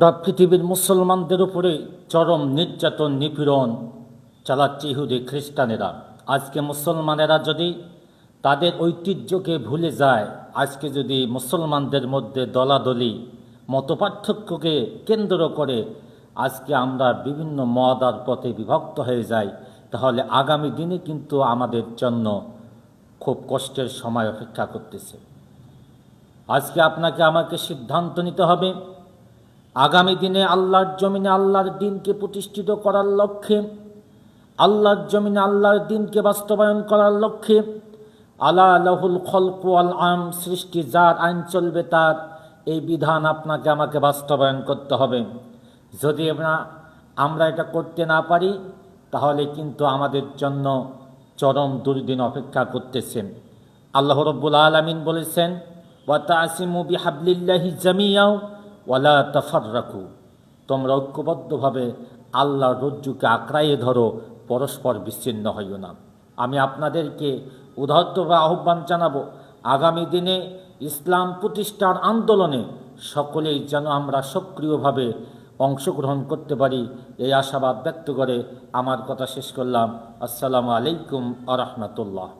গোটা পৃথিবীর মুসলমানদের উপরে চরম নির্যাতন, নিপীড়ন চালাচ্ছে ইহুদি খ্রিস্টানেরা। আজকে মুসলমানেরা যদি তাদের ঐতিহ্যকে ভুলে যায়, আজকে যদি মুসলমানদের মধ্যে দলাদলি, মতপার্থক্যকে কেন্দ্র করে আজকে আমরা বিভিন্ন মত আর পথে বিভক্ত হয়ে যাই, তাহলে আগামী দিনে কিন্তু আমাদের জন্য খুব কষ্টের সময় অপেক্ষা করতেছে। আজকে আপনাকে আমাকে সিদ্ধান্ত নিতে হবে আগামী দিনে আল্লাহর জমিনে আল্লাহর দিনকে প্রতিষ্ঠিত করার লক্ষ্যে, আল্লাহর জমিনে আল্লাহর দিনকে বাস্তবায়ন করার লক্ষ্যে আলা লাহুল খলকু আল আম সৃষ্টি যার আইন চলবে তার এই বিধান আপনাকে আমাকে বাস্তবায়ন করতে হবে। যদি আমরা আমরা এটা করতে না পারি, তাহলে কিন্তু আমাদের জন্য চরম দুর্দিন অপেক্ষা করতেছেন আল্লাহ রব্বুল আলমিন বলেছেন ওয়াতাসিমু বিহাবলিল্লাহি জামিয়াও ওয়ালা তাফাররাকু, তোমরা ঐক্যবদ্ধভাবে আল্লাহর রজ্জুকে আঁকড়াইয়ে ধরো, পরস্পর বিচ্ছিন্ন হইও না। আমি আপনাদেরকে উদাহরণভাবে আহ্বান জানাব, আগামী দিনে ইসলাম প্রতিষ্ঠার আন্দোলনে সকলেই যেন আমরা সক্রিয়ভাবে অংশগ্রহণ করতে পারি, এই আশাবাদ ব্যক্ত করে আমার কথা শেষ করলাম। আসসালামু আলাইকুম আ রহমতুল্লাহ।